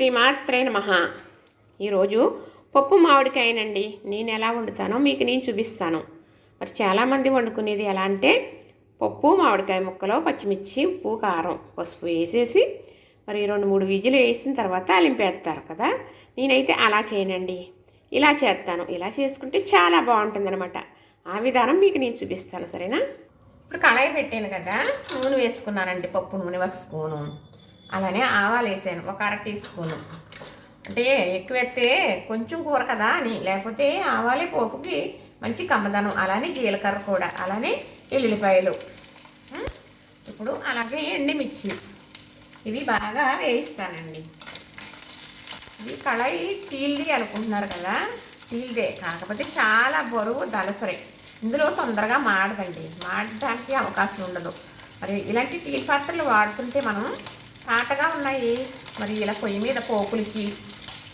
శ్రీమాత్రే నమ. ఈరోజు పప్పు మామిడికాయనండి. నేను ఎలా వండుతానో మీకు నేను చూపిస్తాను. మరి చాలామంది వండుకునేది ఎలా అంటే పప్పు మామిడికాయ ముక్కలో పచ్చిమిర్చి ఉప్పు కారం పసుపు వేసేసి మరి రెండు మూడు విజులు వేసిన తర్వాత అలింపేస్తారు కదా. నేనైతే అలా చేయనండి. ఇలా చేస్తాను. ఇలా చేసుకుంటే చాలా బాగుంటుందన్నమాట. ఆ విధానం మీకు నేను చూపిస్తాను సరేనా? ఇప్పుడు కళాయి పెట్టాను కదా. నూనె వేసుకున్నానండి పప్పు నూనె ఒక స్పూను. అలానే ఆవాలు వేసాను. ఒక అర టీ స్పూను. అంటే ఎక్కువెత్తే కొంచెం కూర కదా అని. లేకపోతే ఆవాలే పోపుకి మంచి కమ్మదనం. అలానే జీలకర్ర కూడా. అలానే ఎల్లుల్లిపాయలు. ఇప్పుడు అలాగే ఎండిమిర్చి. ఇవి బాగా వేయిస్తానండి. ఇది కళాయి స్టీల్ది అనుకుంటున్నారు కదా? స్టీల్దే కాకపోతే చాలా బరువు దలసరే ఇందులో తొందరగా మాడదండి. మాడడానికి అవకాశం ఉండదు. మరి ఇలాంటి టీ పాత్రలు వాడుతుంటే మనం తాటగా ఉన్నాయి. మరి ఇలా పొయ్యి మీద పోపులకి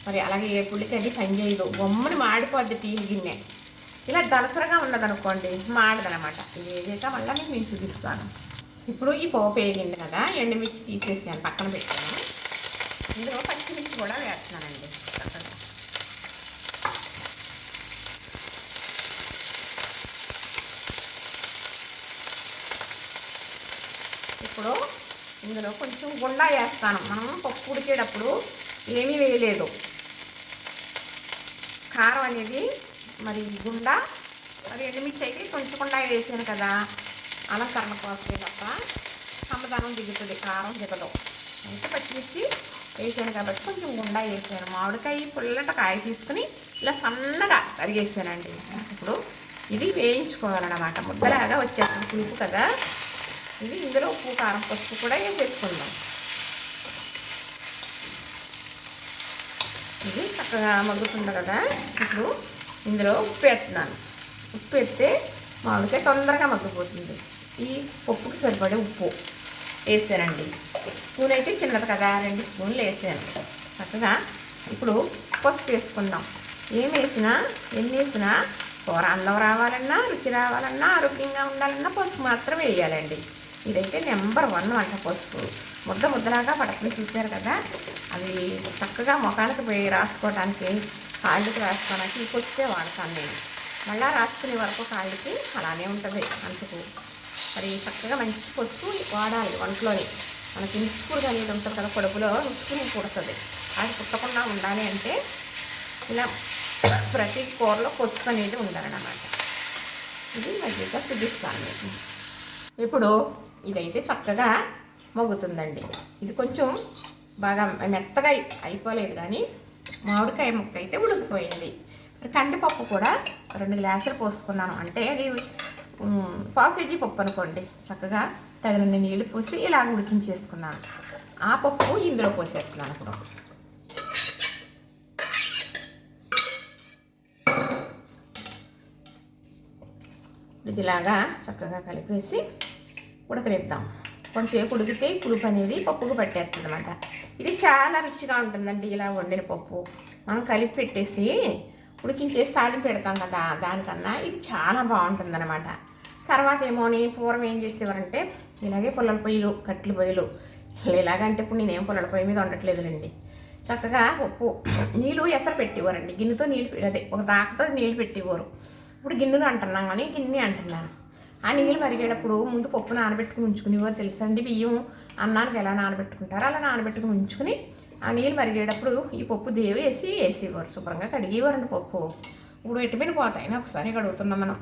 మరి అలాగే ఏ పుల్లికి అది పని చేయదు. బొమ్మని మాడిపోద్ది టీ గిన్నె. ఇలా దలసరగా ఉన్నదనుకోండి మాడదనమాట. ఏదైతే మళ్ళీ మీకు మేము చూపిస్తాను. ఇప్పుడు ఈ పోపు వేగింది కదా ఎండుమిర్చి తీసేసాను పక్కన పెట్టాను. ఇందులో పచ్చిమిర్చి కూడా వేస్తున్నానండి చక్కగా ఇప్పుడు ఇందులో కొంచెం గుండా వేస్తాను. మనం పప్పు ఉడికేటప్పుడు ఏమీ వేయలేదు. కారం అనేది మరి గుండా మరి ఎండుమిర్చి అయితే కొంచెం గుండా వేసాను కదా. అలంకరణ కోసమే తప్ప సమాధానం దిగుతుంది కారం దిగదు. అయితే పచ్చిమిర్చి వేసాను కాబట్టి కొంచెం గుండా వేసాను. మామిడికాయ పుల్లట కాయ తీసుకుని ఇలా సన్నగా తరిగేసానండి ఇప్పుడు ఇది వేయించుకోవాలన్నమాట. ముద్దలాగా వచ్చేస్తుంది పులుపు కదా. ఇది ఇందులో ఉప్పు కారం పసుపు కూడా వేసుకుందాం. ఇది చక్కగా మగ్గుతుంది కదా. ఇప్పుడు ఇందులో ఉప్పు వేస్తున్నాను. ఉప్పు వేస్తే మామిడికాయ తొందరగా మగ్గిపోతుంది. ఈ పప్పుకి సరిపడే ఉప్పు వేసానండి. స్పూన్ అయితే చిన్నది కదా రెండు స్పూన్లు వేసాను. చక్కగా ఇప్పుడు పసుపు వేసుకుందాం. ఏం వేసినా ఎన్ని వేసినా కూర అందం రావాలన్నా రుచి రావాలన్నా ఆరోగ్యంగా ఉండాలన్నా పసుపు మాత్రం వేయాలండి. ఇదైతే నెంబర్ వన్ వంట పసుపు. ముద్ద ముద్దలాగా పడకలు చూశారు కదా? అవి చక్కగా ముఖానికి పోయి రాసుకోవడానికి కాళ్ళకి రాసుకోవడానికి ఈ పసుపే వాడతాను నేను. మళ్ళీ రాసుకునే వరకు కాళ్ళకి అలానే ఉంటుంది అంతకు మరి చక్కగా మంచి పసుపు వాడాలి ఒంట్లోనే మనకి నిస్పూరు అనేది ఉంటుంది కదా కడుపులో నిస్పూరు పుడుతుంది అది పుట్టకుండా ఉండాలి అంటే ఇలా ప్రతి కూరలో పసుపు అనేది ఉండాలన్నమాట. ఇది మధ్యగా చూపిస్తాను మీకు ఇప్పుడు ఇదైతే చక్కగా మగ్గుతుందండి ఇది కొంచెం బాగా మెత్తగా అయిపోలేదు కానీ మామిడికాయ ముక్క అయితే ఉడికిపోయింది. కందిపప్పు కూడా రెండు గ్లాసులు పోసుకున్నాను. అంటే అది పావు కేజీ పప్పు అనుకోండి. చక్కగా తగినన్ని నీళ్ళు పోసి ఇలా ఉడికించేసుకున్నాను. ఆ పప్పు ఇందులో పోసేస్తున్నాను ఇప్పుడు. ఇదిలాగా చక్కగా కలిపేసి ఉడకనిద్దాం కొంచెంసేపు ఉడికితే పులుపు అనేది పప్పుకు పట్టేస్తుంది అనమాట ఇది చాలా రుచిగా ఉంటుందండి ఇలా వండిన పప్పు. మనం కలిపి పెట్టేసి ఉడికించేసి తాలింపు పెడతాం కదా దానికన్నా ఇది చాలా బాగుంటుంది అనమాట తర్వాత ఏమోని పూర్వం ఏం చేసేవారంటే ఇలాగే పుల్లల పొయ్యిలు కట్టెల పొయ్యిలు. ఇలాగంటే ఇప్పుడు నేనేం పుల్లల పొయ్యి మీద ఉండట్లేదులేండి చక్కగా ఉప్పు నీళ్ళు ఎసరు పెట్టేవారండి. గిన్నెతో నీళ్ళు అదే ఒక దాకతో నీళ్ళు పెట్టేవారు. ఇప్పుడు గిన్నెలు అంటున్నాం కానీ గిన్నె అంటున్నాను. ఆ నీళ్ళు మరిగేటప్పుడు ముందు పప్పు నానబెట్టుకుని ఉంచుకునేవారు తెలుసండి బియ్యం అన్నానికి ఎలా నానబెట్టుకుంటారో అలా నానబెట్టుకుని ఉంచుకుని ఆ నీళ్ళు మరిగేటప్పుడు ఈ పప్పు దేవి వేసి వేసేవారు శుభ్రంగా కడిగేవారండి పప్పు. ఇప్పుడు ఎటుపోయిన పోతాయని ఒకసారి కడుగుతున్నాం మనం.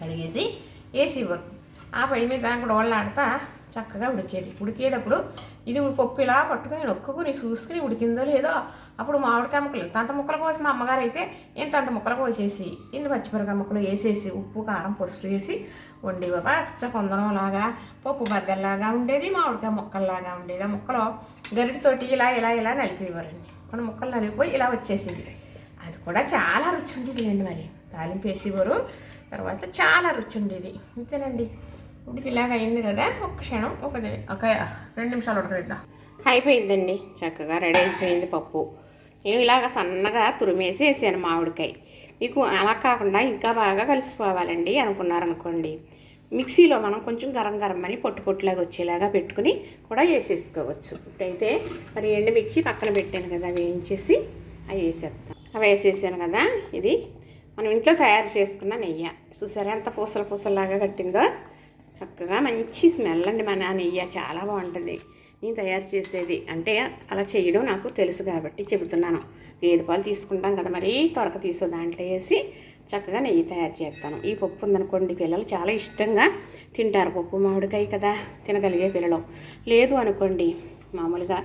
కడిగేసి వేసేవారు ఆ పై మీద గొడవలు ఆడతా చక్కగా ఉడికేది. ఉడికేటప్పుడు ఇది పప్పు ఇలా పట్టుకుని నొక్కుని చూసుకుని ఉడికిందో లేదో అప్పుడు మామిడికాయ ముక్కలు ఇంత ముక్కలు ముక్కల కోసం మా అమ్మగారు అయితే ఇంత అంత ముక్కలు కోసేసి ఇన్ని పచ్చిమిరకాయ ముక్కలు వేసేసి ఉప్పు కారం పసుపు వేసి వండేవారు పచ్చ కొందనం లాగా పప్పు బద్దల్లాగా ఉండేది మామిడికాయ ముక్కల్లాగా ఉండేది. ఆ ముక్కలు గరిటితోటి ఇలా ఇలా ఇలా నలిపేవారండి. కొన్ని ముక్కలు నలిగిపోయి ఇలా వచ్చేసింది. అది కూడా చాలా రుచి ఉండేది అండి మరి. తాలింపు వేసేవారు. తర్వాత చాలా రుచి ఉండేది. అంతేనండి ఇప్పుడు ఇలాగ అయింది కదా ఒక్క క్షణం ఒక ఒక రెండు నిమిషాలు ఉడకనిద్దాం. అయిపోయిందండి. చక్కగా రెడీ అయిపోయింది పప్పు. నేను ఇలాగ సన్నగా తురిమేసి వేసాను మామిడికాయ. మీకు అలా కాకుండా ఇంకా బాగా కలిసిపోవాలండి అనుకున్నారనుకోండి. మిక్సీలో మనం కొంచెం గరం గరం అని పొట్టు పొట్టులాగా వచ్చేలాగా పెట్టుకుని కూడా వేసేసుకోవచ్చు. ఇప్పుడైతే మరి ఎండు మిర్చి పక్కన పెట్టాను కదా వేయించేసి అవి వేసేస్తాం అవి వేసేసాను కదా ఇది మనం ఇంట్లో తయారు చేసుకున్న నెయ్యి. చూసారా ఎంత పూసల పూసలాగా కట్టిందో? చక్కగా మంచి స్మెల్ అండి మన నెయ్యి. చాలా బాగుంటుంది. నేను తయారు చేసేది. అంటే అలా చేయడం నాకు తెలుసు కాబట్టి చెబుతున్నాను. గేదె పాలు తీసుకుంటాం కదా మరి త్వరక తీసు దాంట్లో వేసి చక్కగా నెయ్యి తయారు చేస్తాను. ఈ పప్పు ఉందనుకోండి పిల్లలు చాలా ఇష్టంగా తింటారు. పప్పు మామిడికాయ కదా తినగలిగే పిల్లలు. లేదు అనుకోండి మామూలుగా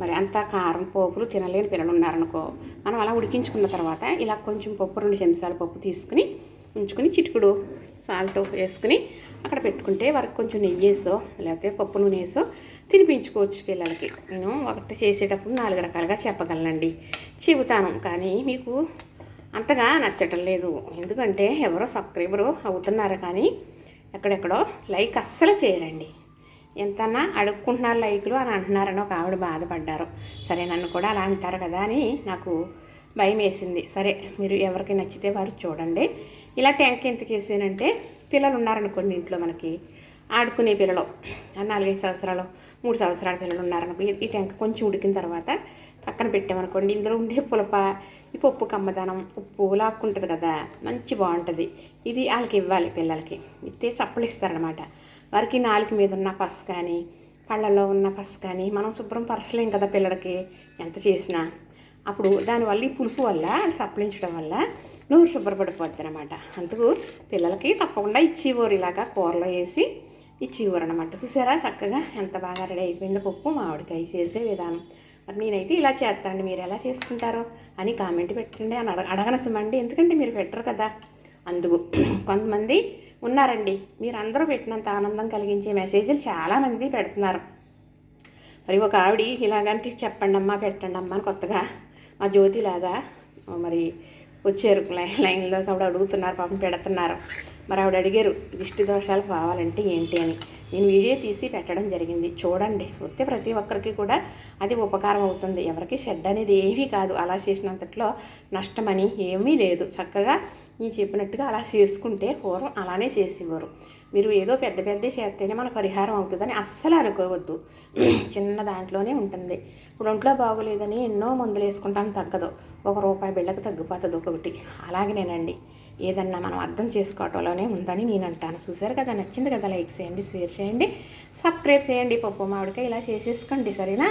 మరి అంత కారం పోపులు తినలేని పిల్లలు ఉన్నారనుకో మనం అలా ఉడికించుకున్న తర్వాత ఇలా కొంచెం పప్పు రెండు చెంచాల పప్పు తీసుకుని ఉంచుకుని చిటికుడు సాల్ట్ వేసుకుని అక్కడ పెట్టుకుంటే వారికి కొంచెం నెయ్యి వేసో లేకపోతే పప్పు నూనె వేసో తినిపించుకోవచ్చు పిల్లలకి. నేను ఒకటి చేసేటప్పుడు నాలుగు రకాలుగా చెప్పగలనండి. చెబుతాను కానీ మీకు అంతగా నచ్చటం లేదు. ఎందుకంటే ఎవరో సబ్స్క్రైబరు అవుతున్నారు కానీ ఎక్కడెక్కడో లైక్ అస్సలు చేయరండి. ఎంతన్నా అడుక్కుంటున్నారు లైకులు అని అంటున్నారని ఒక ఆవిడ బాధపడ్డారు. సరే నన్ను కూడా అలా అంటారు కదా అని నాకు భయం వేసింది సరే మీరు ఎవరికి నచ్చితే వారు చూడండి. ఇలా ట్యాంక్ ఎందుకు వేసానంటే పిల్లలు ఉన్నారనుకోండి ఇంట్లో మనకి. ఆడుకునే పిల్లలు ఆ నాలుగైదు సంవత్సరాలు మూడు సంవత్సరాల పిల్లలు ఉన్నారనుకో ఈ ట్యాంక్ కొంచెం ఉడికిన తర్వాత పక్కన పెట్టామనుకోండి ఇందులో ఉండే పులప ఈ పప్పు కమ్మదనం ఉప్పు లాక్కుంటుంది కదా మంచి బాగుంటుంది. ఇది వాళ్ళకి ఇవ్వాలి పిల్లలకి. ఇస్తే చప్పలు ఇస్తారనమాట. వారికి నాలుగు మీద ఉన్న పసు కానీ పళ్ళలో ఉన్న పసు కానీ మనం శుభ్రం పరచలేం కదా పిల్లలకి. ఎంత చేసినా. అప్పుడు దానివల్ల ఈ పులుపు వల్ల సప్పలించడం వల్ల నూరు శుభ్రపడిపోద్ది అనమాట అందుకు పిల్లలకి తప్పకుండా ఇచ్చేవారు ఇలాగా కూరలో వేసి ఇచ్చేవారు అనమాట చూసారా చక్కగా ఎంత బాగా రెడీ అయిపోయిందో పప్పు మామిడికాయ చేసే విధానం. మరి నేనైతే ఇలా చేస్తానండి. మీరు ఎలా చేసుకుంటారో అని కామెంట్ పెట్టండి అని అడగ అడగనసమండి. ఎందుకంటే మీరు పెట్టరు కదా. అందుకు కొంతమంది ఉన్నారండి. మీరు అందరూ పెట్టినంత ఆనందం కలిగించే మెసేజ్లు చాలామంది పెడుతున్నారు. మరి ఒక ఆవిడ ఇలాగంటే చెప్పండి అమ్మా పెట్టండి అమ్మా అని కొత్తగా మా జ్యోతిలాగా మరి వచ్చారు లైన్ లైన్లో ఆవిడ అడుగుతున్నారు పాపం పెడుతున్నారు. మరి ఆవిడ అడిగారు దిష్టి దోషాలు కావాలంటే ఏంటి అని? నేను వీడియో తీసి పెట్టడం జరిగింది. చూడండి చూస్తే ప్రతి ఒక్కరికి కూడా అది ఉపకారం అవుతుంది. ఎవరికి షెడ్ అనేది ఏమీ కాదు. అలా చేసినంతట్లో నష్టమని ఏమీ లేదు. చక్కగా నేను చెప్పినట్టుగా అలా చేసుకుంటే పూర్వం అలానే చేసేవారు. మీరు ఏదో పెద్ద పెద్ద చేస్తేనే మనకు పరిహారం అవుతుందని అస్సలు అనుకోవద్దు. చిన్న దాంట్లోనే ఉంటుంది. ఇప్పుడు ఒంట్లో బాగోలేదని ఎన్నో మందులు వేసుకుంటాను తగ్గదు. ఒక రూపాయి బిళ్ళకు తగ్గిపోతుంది ఒకటి. అలాగనేనండి. ఏదన్నా మనం అర్థం చేసుకోవటంలోనే ఉందని నేను అంటాను చూసారు కదా నచ్చింది కదా లైక్ చేయండి షేర్ చేయండి సబ్స్క్రైబ్ చేయండి. పప్పు మామిడికాయ ఇలా చేసేసుకోండి సరేనా?